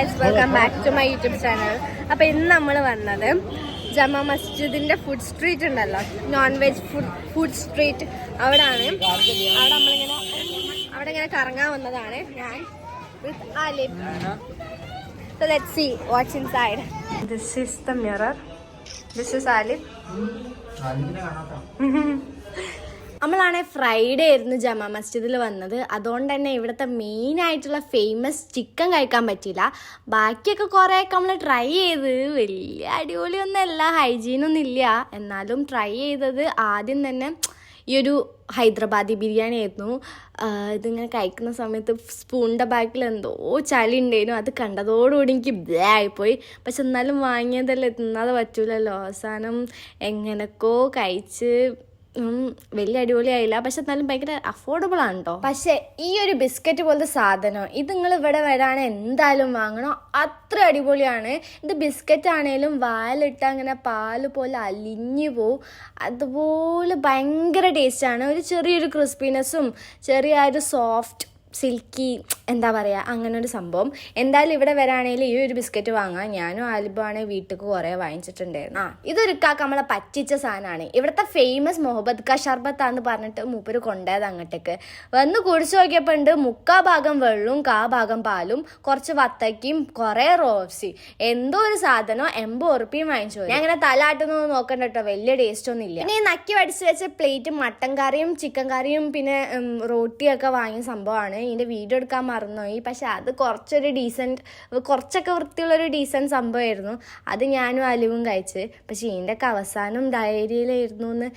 Guys welcome back to my YouTube channel അപ്പോൾ ഇന്ന് നമ്മൾ വന്നത് ജമാ മസ്ജിദിന്റെ ഫുഡ് സ്ട്രീറ്റ് ഉണ്ടല്ലോ. Non veg food food street അവിടാണ്. അവിടെ നമ്മളിങ്ങനെ അവിടെ ഇങ്ങനെ കറങ്ങാൻ വന്നതാണ് ഞാൻ with Alif So let's see what's inside. This is the mirror. This is Alif. നമ്മളാണെ Friday ആയിരുന്നു ജമാ മസ്ജിദിൽ വന്നത്. അതുകൊണ്ട് തന്നെ ഇവിടുത്തെ മെയിൻ ആയിട്ടുള്ള ഫേമസ് ചിക്കൻ കഴിക്കാൻ പറ്റിയില്ല. ബാക്കിയൊക്കെ കുറേയൊക്കെ നമ്മൾ ട്രൈ ചെയ്ത്. വലിയ അടിപൊളിയൊന്നുമല്ല ഹൈജീനൊന്നും ഇല്ല. എന്നാലും ട്രൈ ചെയ്തത് ആദ്യം തന്നെ ഈ ഒരു ഹൈദരാബാദി ബിരിയാണി ആയിരുന്നു. ഇതിങ്ങനെ കഴിക്കുന്ന സമയത്ത് സ്പൂണിന്റെ ബാക്കിൽ എന്തോ ചളി ഉണ്ടായിരുന്നു അത് കണ്ടതോടുകൂടി എനിക്ക് ബ്ലേ ആയിപ്പോയി. പക്ഷെ എന്നാലും വാങ്ങിയതല്ലേ തിന്നാതെ പറ്റൂലല്ലോ. അവസാനം എങ്ങനെക്കോ കഴിച്ച് വലിയ അടിപൊളിയായില്ല. പക്ഷെ എന്നാലും ഭയങ്കര അഫോർഡബിൾ ആണ് കേട്ടോ പക്ഷെ ഈ ഒരു ബിസ്ക്കറ്റ് പോലത്തെ സാധനം ഇത് നിങ്ങൾ ഇവിടെ വരാണ് എന്തായാലും വാങ്ങണം? അത്ര അടിപൊളിയാണ്. ഇത് ബിസ്ക്കറ്റ് ആണേലും വാലിട്ട് അങ്ങനെ പാൽ പോലെ അലിഞ്ഞു പോവും. അതുപോലെ ഭയങ്കര ആണ്. ഒരു ചെറിയൊരു ക്രിസ്പിനെസ്സും ചെറിയ ഒരു സോഫ്റ്റ് സിൽക്കി എന്താ പറയുക അങ്ങനെ ഒരു സംഭവം. എന്തായാലും ഇവിടെ വരാണെങ്കിൽ ഈ ഒരു ബിസ്ക്കറ്റ് വാങ്ങാം ഞാനും ആലിബാണ് വീട്ടിൽ കുറേ വാങ്ങിച്ചിട്ടുണ്ടായിരുന്നു. ആ. ഇതൊരു കാക്ക നമ്മളെ പറ്റിച്ച സാധനമാണ് ഇവിടുത്തെ ഫേമസ് മുഹബത്ത് ക ഷർബത്താന്ന് പറഞ്ഞിട്ട് മൂപ്പര് കൊണ്ടുപോയത് അങ്ങോട്ടേക്ക്. വന്ന് കുടിച്ചു നോക്കിയപ്പോൾ ഉണ്ട് മുക്കാ ഭാഗം വെള്ളവും കാ ഭാഗം പാലും കുറച്ച് വത്തക്കയും കുറേ റോപ്സി എന്തോ ഒരു സാധനം എൺപത് ഉറുപ്പിയും വാങ്ങിച്ചു ഞാൻ അങ്ങനെ തലാട്ടൊന്നും നോക്കണ്ട കേട്ടോ വലിയ ടേസ്റ്റ് ഒന്നും ഇല്ല. ഇനി നക്കി വടിച്ച് വെച്ച പ്ലേറ്റ് മട്ടൻ കറിയും ചിക്കൻ കറിയും പിന്നെ റോട്ടിയൊക്കെ വാങ്ങിയ സംഭവമാണ് ഇതിന്റെ വീഡിയോ എടുക്കാൻ മറന്നുപോയി. പക്ഷെ അത് കുറച്ചൊരു ഡീസന്റ് കുറച്ചൊക്കെ വൃത്തിയുള്ളൊരു ഡീസന്റ് സംഭവമായിരുന്നു. അത് ഞാനും അലിവും കഴിച്ച്. പക്ഷേ ഇതിന്റെ ഒക്കെ അവസാനം ഡയറിയിലായിരുന്നു എന്ന്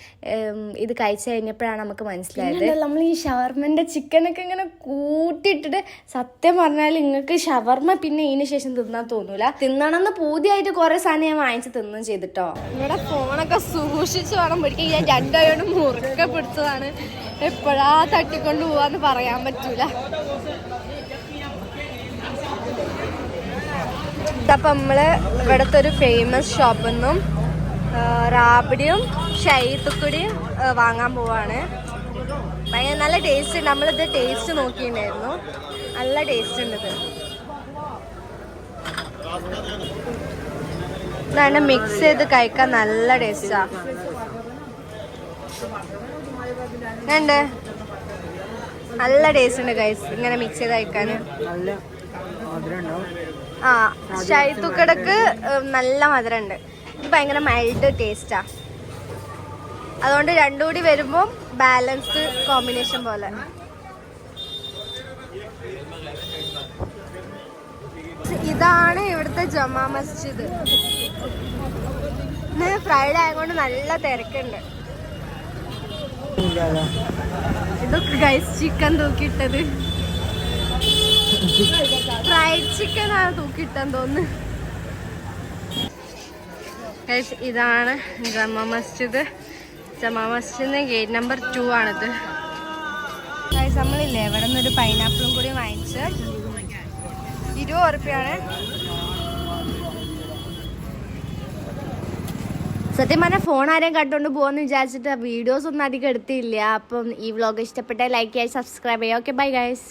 ഇത് കഴിച്ചു കഴിഞ്ഞപ്പോഴാണ് നമുക്ക് മനസ്സിലായത്. നമ്മൾ ഈ ഷവർമന്റെ ചിക്കനൊക്കെ ഇങ്ങനെ കൂട്ടിയിട്ടിട്ട് സത്യം പറഞ്ഞാൽ നിങ്ങൾക്ക് ഷവർമ പിന്നെ ഇതിന് ശേഷം തിന്നാൻ തോന്നൂല. തിന്നണമെന്ന് പൂതിയായിട്ട് കുറേ സാധനം ഞാൻ വാങ്ങിച്ച് തിന്നും ചെയ്തിട്ടോ. ഇവിടെ ഫോണൊക്കെ സൂക്ഷിച്ച് വേണം പിടിക്കാൻ. ഞാൻ രണ്ടായോണ്ട് മുറുക്കെ പിടിച്ചതാണ്. എപ്പോഴാ തട്ടിക്കൊണ്ട് പോവാന്ന് പറയാൻ പറ്റൂല. ഇതപ്പം നമ്മൾ ഇവിടുത്തെ ഒരു ഫേമസ് ഷോപ്പിൽ നിന്നും റാബിഡിയും ഷൈത്തുക്കുടിയും വാങ്ങാൻ പോവാണ്. ഭയങ്കര നല്ല ടേസ്റ്റ് ഉണ്ട്. നമ്മളിത് ടേസ്റ്റ് നോക്കിയിട്ടുണ്ടായിരുന്നു. നല്ല ടേസ്റ്റ് ഉണ്ട് ഇത്. ഇതാണ് മിക്സ് ചെയ്ത് കഴിക്കാൻ നല്ല ടേസ്റ്റാ ഉണ്ട് നല്ല ടേസ്റ്റ് ഉണ്ട് ഗൈസ് ഇങ്ങനെ മിക്സ് ചെയ്ത് കഴിക്കാൻ. ആ ഷൈത്തുക്കടക്ക് നല്ല മധുരം ഉണ്ട് ഇത് ഭയങ്കര മൈൽഡ് ടേസ്റ്റാ അതുകൊണ്ട് രണ്ടും കൂടി വരുമ്പോൾ ബാലൻസ്ഡ് കോമ്പിനേഷൻ പോലെ. ഇതാണ് ഇവിടുത്തെ ജമാ മസ്ജിദ്. ഇന്ന് ഫ്രൈഡേ ആയതുകൊണ്ട് നല്ല തിരക്കുണ്ട്. ഇതൊക്കെ ഗൈസ് ചിക്കൻ തൂക്കിയിട്ടത്. ഫ്രൈഡ് ചിക്കൻ ആണ് തൂക്കിയിട്ടെന്ന് തോന്നുന്നു. ഇതാണ് ജമാ മസ്ജിദ്. ജമാ മസ്ജിദിന്റെ ഗേറ്റ് നമ്പർ ടു ആണിത്. ഗൈസ് നമ്മളില്ലേ ഇവിടെ നിന്ന് ഒരു പൈനാപ്പിളും കൂടി വാങ്ങിച്ച് ഇരുപത് ഉറുപ്പ്യാണ്. സത്യം പറഞ്ഞാൽ ഫോൺ ആരെയും കണ്ടുകൊണ്ട് പോകുമെന്ന് വിചാരിച്ചിട്ട് വീഡിയോസ് ഒന്നും അധികം എടുത്തില്ല. അപ്പം ഈ വ്ലോഗ് ഇഷ്ടപ്പെട്ടാൽ ലൈക്ക് ചെയ്യാൻ സബ്സ്ക്രൈബ് ചെയ്യാം. Okay bye guys